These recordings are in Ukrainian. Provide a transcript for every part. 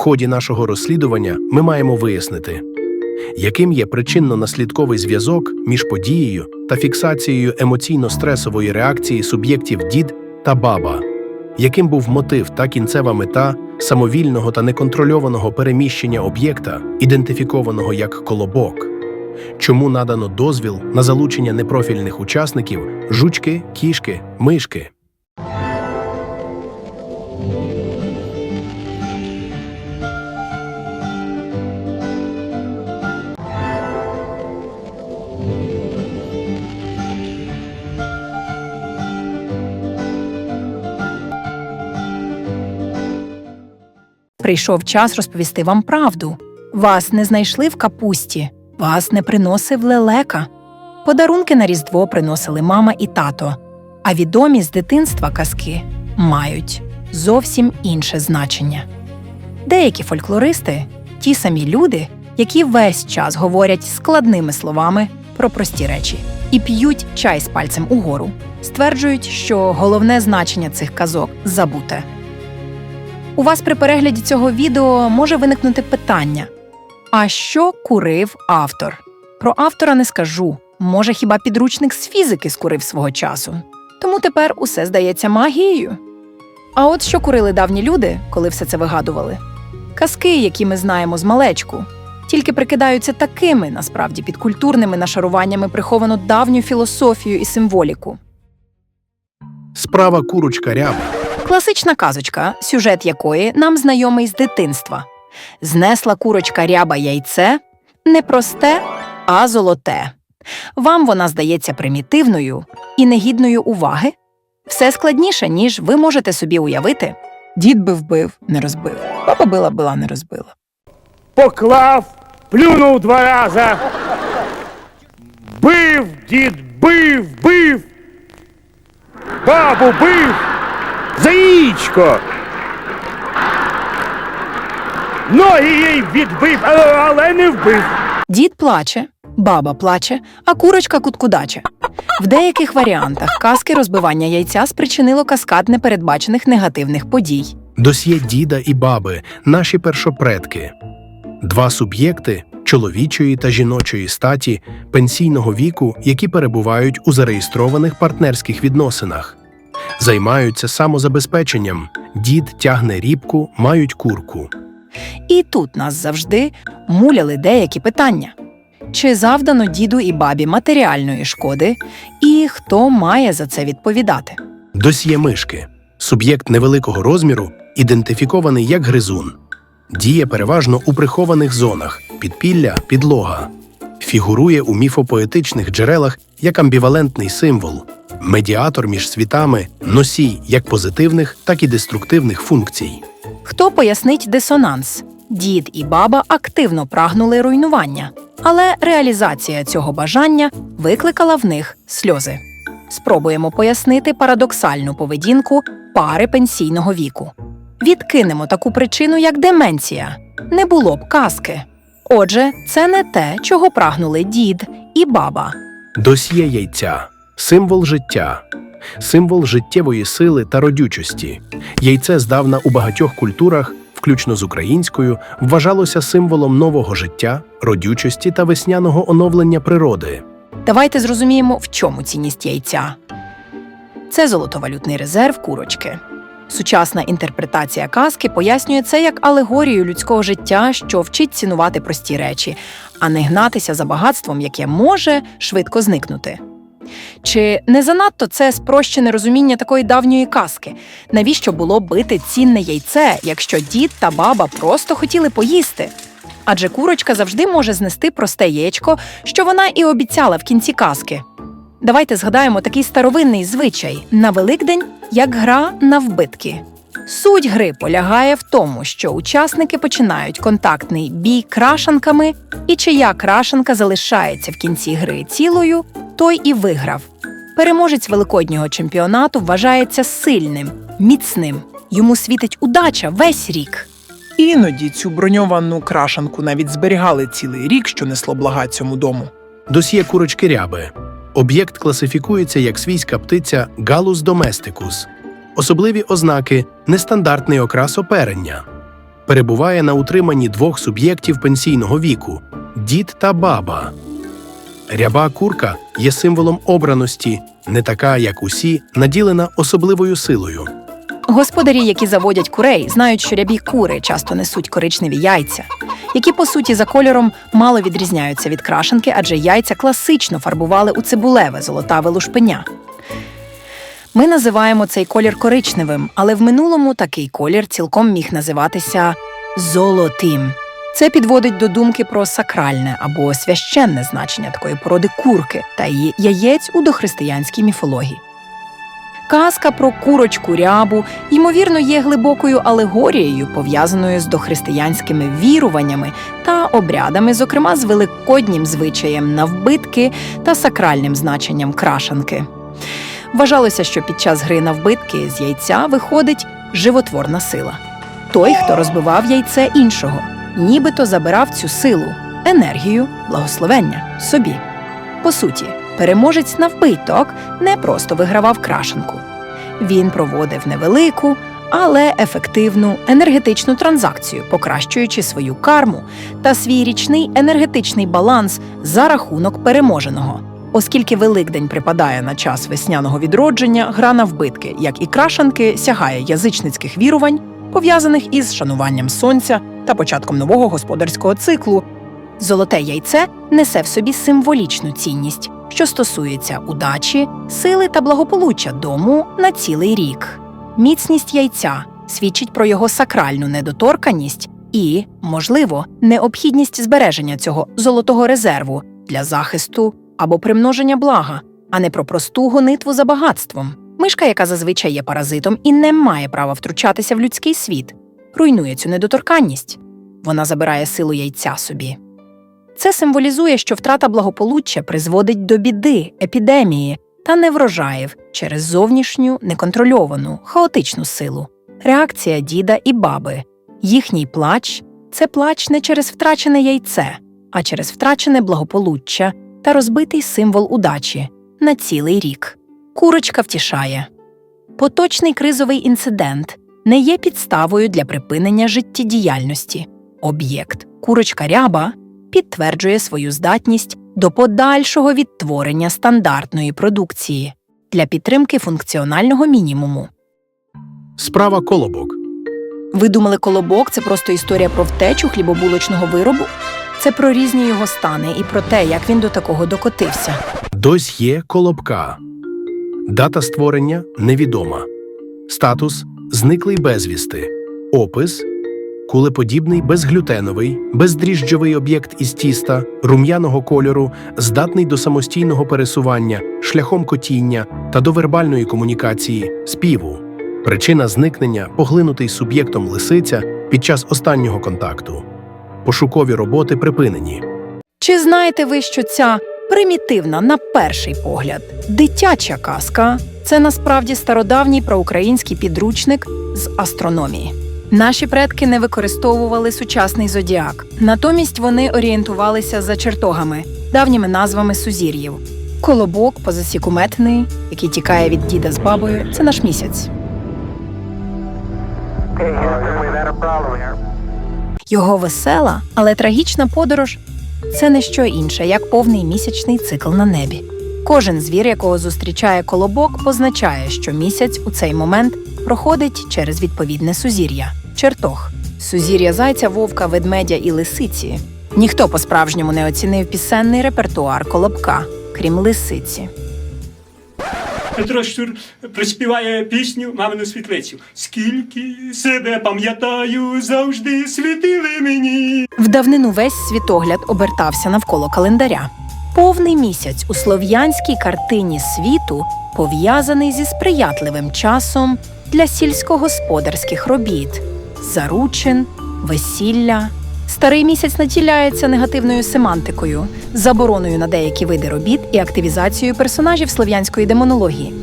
ході нашого розслідування ми маємо вияснити, яким є причинно-наслідковий зв'язок між подією та фіксацією емоційно-стресової реакції суб'єктів дід та баба, яким був мотив та кінцева мета самовільного та неконтрольованого переміщення об'єкта, ідентифікованого як колобок, чому надано дозвіл на залучення непрофільних учасників жучки, кішки, мишки. Прийшов час розповісти вам правду. Вас не знайшли в капусті, вас не приносив лелека. Подарунки на Різдво приносили мама і тато, а відомі з дитинства казки мають зовсім інше значення. Деякі фольклористи ті самі люди, які весь час говорять складними словами про прості речі і п'ють чай з пальцем угору, стверджують, що головне значення цих казок забуте. У вас при перегляді цього відео може виникнути питання: а що курив автор? Про автора не скажу. Може, хіба підручник з фізики скурив свого часу? Тому тепер усе здається магією. А от що курили давні люди, коли все це вигадували? Казки, які ми знаємо з малечку, тільки прикидаються такими, насправді, підкультурними нашаруваннями приховану давню філософію і символіку. Справа курочка ряба. Класична казочка, сюжет якої нам знайомий з дитинства. Знесла курочка ряба яйце не просте, а золоте. Вам вона здається примітивною і негідною уваги. Все складніше, ніж ви можете собі уявити. Дід би вбив, не розбив. Баба била била, не розбила. поклав, плюнув два рази. Бив, дід, бив, бив. Бабу бив. За яєчко. Ноги їй відбив, але не вбив. Дід плаче, баба плаче, а курочка куткудаче. В деяких варіантах казки розбивання яйця спричинило каскад непередбачених негативних подій. Досьє діда і баби, наші першопредки. Два суб'єкти чоловічої та жіночої статі пенсійного віку, які перебувають у зареєстрованих партнерських відносинах. Займаються самозабезпеченням. Дід тягне рібку, мають курку. І тут нас завжди муляли деякі питання: чи завдано діду і бабі матеріальної шкоди, і хто має за це відповідати? Досьє мишки. Суб'єкт невеликого розміру ідентифікований як гризун. Діє переважно у прихованих зонах підпілля, підлога. Фігурує у міфопоетичних джерелах як амбівалентний символ, медіатор між світами, носій як позитивних, так і деструктивних функцій. Хто пояснить дисонанс? Дід і баба активно прагнули руйнування, але реалізація цього бажання викликала в них сльози. Спробуємо пояснити парадоксальну поведінку пари пенсійного віку. Відкинемо таку причину, як деменція. Не було б казки. Отже, це не те, чого прагнули дід і баба. Досьє яйця символ життя, символ життєвої сили та родючості. Яйце здавна у багатьох культурах, включно з українською, вважалося символом нового життя, родючості та весняного оновлення природи. Давайте зрозуміємо, в чому цінність яйця. Це золотовалютний резерв курочки. Сучасна інтерпретація казки пояснює це як алегорію людського життя, що вчить цінувати прості речі, а не гнатися за багатством, яке може швидко зникнути. Чи не занадто це спрощене розуміння такої давньої казки? Навіщо було бити цінне яйце, якщо дід та баба просто хотіли поїсти? Адже курочка завжди може знести просте яєчко, що вона і обіцяла в кінці казки. Давайте згадаємо такий старовинний звичай на Великдень як гра на вбитки. Суть гри полягає в тому, що учасники починають контактний бій крашанками, і чия крашанка залишається в кінці гри цілою, той і виграв. Переможець великоднього чемпіонату вважається сильним, міцним. Йому світить удача весь рік. Іноді цю броньовану крашанку навіть зберігали цілий рік, що несло блага цьому дому. Досьє курочки ряби. Об'єкт класифікується як свійська птиця Галус доместикус. Особливі ознаки нестандартний окрас оперення, перебуває на утриманні двох суб'єктів пенсійного віку дід та баба. Ряба курка є символом обраності, не така, як усі, наділена особливою силою. Господарі, які заводять курей, знають, що рябі кури часто несуть коричневі яйця, які по суті за кольором мало відрізняються від крашенки, адже яйця класично фарбували у цибулеве золотаве лушпеня. Ми називаємо цей колір коричневим, але в минулому такий колір цілком міг називатися золотим. Це підводить до думки про сакральне або священне значення такої породи курки та її яєць у дохристиянській міфології. Казка про курочку рябу, ймовірно, є глибокою алегорією, пов'язаною з дохристиянськими віруваннями та обрядами, зокрема з великоднім звичаєм навбитки та сакральним значенням крашанки. Вважалося, що під час гри навбитки з яйця виходить животворна сила. Той, хто розбивав яйце іншого, нібито забирав цю силу, енергію, благословення собі. По суті, переможець навбиток не просто вигравав крашенку. Він проводив невелику, але ефективну енергетичну транзакцію, покращуючи свою карму та свій річний енергетичний баланс за рахунок переможеного. Оскільки Великдень припадає на час весняного відродження, гра на вбитки, як і крашанки, сягає язичницьких вірувань, пов'язаних із шануванням сонця та початком нового господарського циклу. Золоте яйце несе в собі символічну цінність, що стосується удачі, сили та благополуччя дому на цілий рік. Міцність яйця свідчить про його сакральну недоторканість і, можливо, необхідність збереження цього золотого резерву для захисту або примноження блага, а не про просту гонитву за багатством. Мишка, яка зазвичай є паразитом і не має права втручатися в людський світ, руйнує цю недоторканність. Вона забирає силу яйця собі. Це символізує, що втрата благополуччя призводить до біди, епідемії та неврожаїв через зовнішню, неконтрольовану, хаотичну силу. Реакція діда і баби. Їхній плач це плач не через втрачене яйце, а через втрачене благополуччя та розбитий символ удачі на цілий рік. Курочка втішає. Поточний кризовий інцидент не є підставою для припинення життєдіяльності. Об'єкт курочка ряба підтверджує свою здатність до подальшого відтворення стандартної продукції для підтримки функціонального мінімуму. Справа колобок. Ви думали, колобок це просто історія про втечу хлібобулочного виробу? Це про різні його стани і про те, як він до такого докотився. Досьє колобка. Дата створення невідома. Статус зниклий безвісти. Опис кулеподібний безглютеновий, бездріжджовий об'єкт із тіста, рум'яного кольору, здатний до самостійного пересування, шляхом котіння та до вербальної комунікації, співу. Причина зникнення поглинутий суб'єктом лисиця під час останнього контакту. Пошукові роботи припинені. Чи знаєте ви, що ця примітивна, на перший погляд, дитяча казка це насправді стародавній проукраїнський підручник з астрономії? Наші предки не використовували сучасний зодіак, натомість вони орієнтувалися за чертогами, давніми назвами сузір'їв. Колобок, по засіку метний, який тікає від діда з бабою, це наш місяць. Його весела, але трагічна подорож це не що інше, як повний місячний цикл на небі. Кожен звір, якого зустрічає колобок, позначає, що місяць у цей момент проходить через відповідне сузір'я чертог. Сузір'я зайця, вовка, ведмедя і лисиці. Ніхто по-справжньому не оцінив пісенний репертуар колобка, крім лисиці. Петро Щур проспіває пісню Мамину світлицю. Скільки себе пам'ятаю, завжди світили мені. В давнину весь світогляд обертався навколо календаря. Повний місяць у слов'янській картині світу пов'язаний зі сприятливим часом для сільськогосподарських робіт, заручин, весілля. Старий місяць наділяється негативною семантикою, забороною на деякі види робіт і активізацією персонажів слов'янської демонології.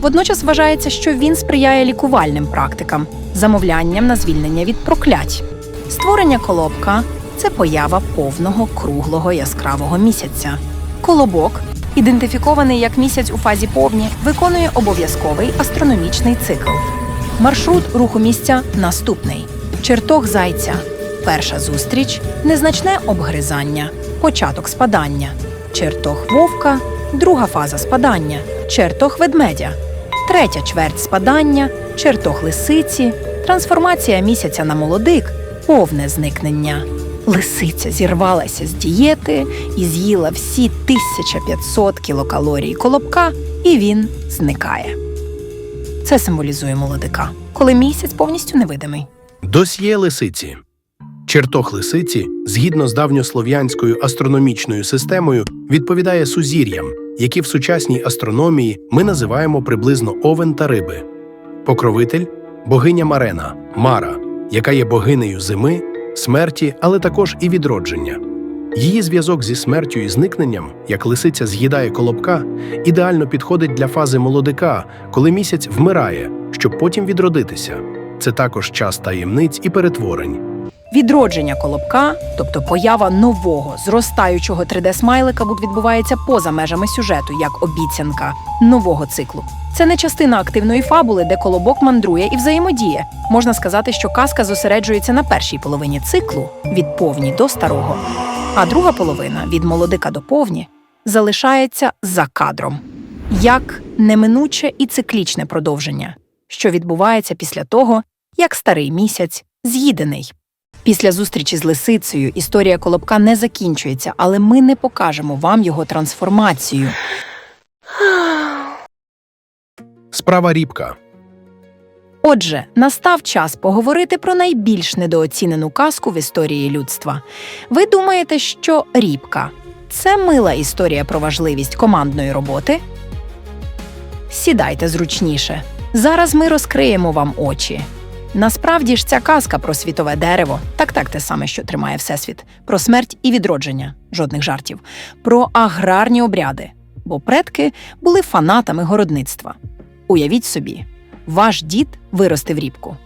Водночас вважається, що він сприяє лікувальним практикам, замовлянням на звільнення від проклять. Створення колобка це поява повного круглого яскравого місяця. Колобок, ідентифікований як місяць у фазі повні, виконує обов'язковий астрономічний цикл. Маршрут руху місця наступний: чертог зайця, перша зустріч, незначне обгризання, початок спадання, чертог вовка, друга фаза спадання, чертог ведмедя, третя чверть спадання, чертог лисиці, трансформація місяця на молодик, повне зникнення. Лисиця зірвалася з дієти і з'їла всі 1500 кілокалорій колобка, і він зникає. Це символізує молодика, коли місяць повністю невидимий. Досьє лисиці. Чертог лисиці, згідно з давньослов'янською астрономічною системою, відповідає сузір'ям, які в сучасній астрономії ми називаємо приблизно овен та риби. Покровитель богиня Марена, Мара, яка є богинею зими, смерті, але також і відродження. Її зв'язок зі смертю і зникненням, як лисиця з'їдає колобка, ідеально підходить для фази молодика, коли місяць вмирає, щоб потім відродитися. Це також час таємниць і перетворень. Відродження колобка, тобто поява нового зростаючого 3D-смайлика, відбувається поза межами сюжету, як обіцянка нового циклу. Це не частина активної фабули, де колобок мандрує і взаємодіє. Можна сказати, що казка зосереджується на першій половині циклу від повні до старого, а друга половина від молодика до повні залишається за кадром, як неминуче і циклічне продовження, що відбувається після того, як старий місяць з'їдений. Після зустрічі з лисицею історія колобка не закінчується, але ми не покажемо вам його трансформацію. Справа рібка. Отже, настав час поговорити про найбільш недооцінену казку в історії людства. Ви думаєте, що рібка це мила історія про важливість командної роботи? Сідайте зручніше. Зараз ми розкриємо вам очі. Насправді ж ця казка про світове дерево, так так те саме, що тримає Всесвіт, про смерть і відродження, жодних жартів, про аграрні обряди, бо предки були фанатами городництва. Уявіть собі, ваш дід виростив рібку,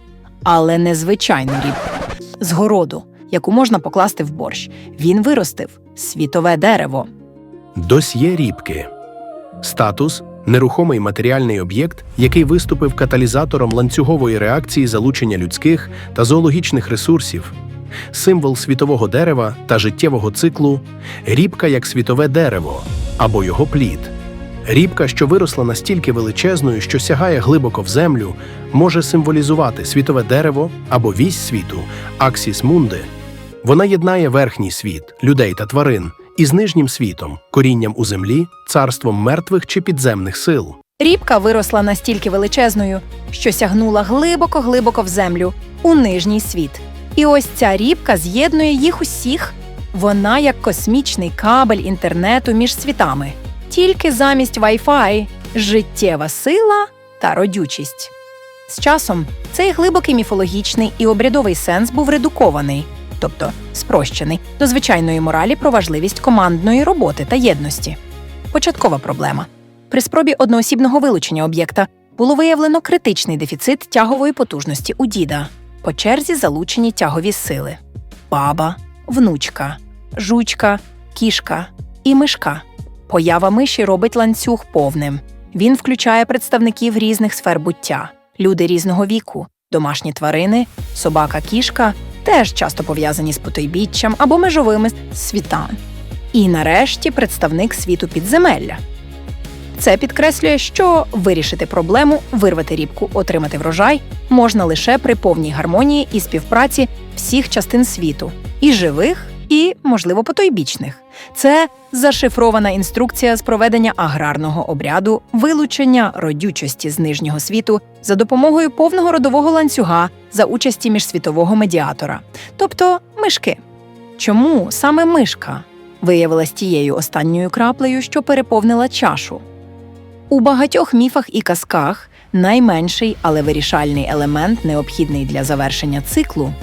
але не звичайну рібку з городу, яку можна покласти в борщ. Він виростив світове дерево. Досьє рібки. Статус нерухомий матеріальний об'єкт, який виступив каталізатором ланцюгової реакції залучення людських та зоологічних ресурсів, символ світового дерева та життєвого циклу, рібка як світове дерево або його плід. Рібка, що виросла настільки величезною, що сягає глибоко в землю, може символізувати світове дерево або вісь світу, аксіс мунди. Вона єднає верхній світ, людей та тварин, із нижнім світом, корінням у землі, царством мертвих чи підземних сил. Рібка виросла настільки величезною, що сягнула глибоко-глибоко в землю у нижній світ. І ось ця рібка з'єднує їх усіх. Вона як космічний кабель інтернету між світами. Тільки замість Wi-Fi – життєва сила та родючість. З часом цей глибокий міфологічний і обрядовий сенс був редукований, тобто спрощений, до звичайної моралі про важливість командної роботи та єдності. Початкова проблема. При спробі одноосібного вилучення об'єкта було виявлено критичний дефіцит тягової потужності у діда. По черзі залучені тягові сили: баба, внучка, жучка, кішка і мишка. Поява миші робить ланцюг повним. Він включає представників різних сфер буття, люди різного віку, домашні тварини, собака, кішка теж часто пов'язані з потойбіччям або межовими світами. І нарешті представник світу підземелля. Це підкреслює, що вирішити проблему, вирвати рібку, отримати врожай можна лише при повній гармонії і співпраці всіх частин світу, і живих, і, можливо, потойбічних. Це зашифрована інструкція з проведення аграрного обряду, вилучення родючості з нижнього світу за допомогою повного родового ланцюга за участі міжсвітового медіатора, тобто мишки. Чому саме мишка виявилась тією останньою краплею, що переповнила чашу? У багатьох міфах і казках найменший, але вирішальний елемент, необхідний для завершення циклу,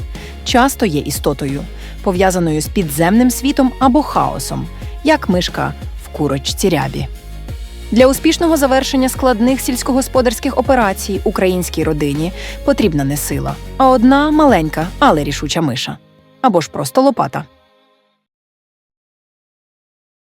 часто є істотою, пов'язаною з підземним світом або хаосом, як мишка в курочці рябі. Для успішного завершення складних сільськогосподарських операцій українській родині потрібна не сила, а одна маленька, але рішуча миша або ж просто лопата.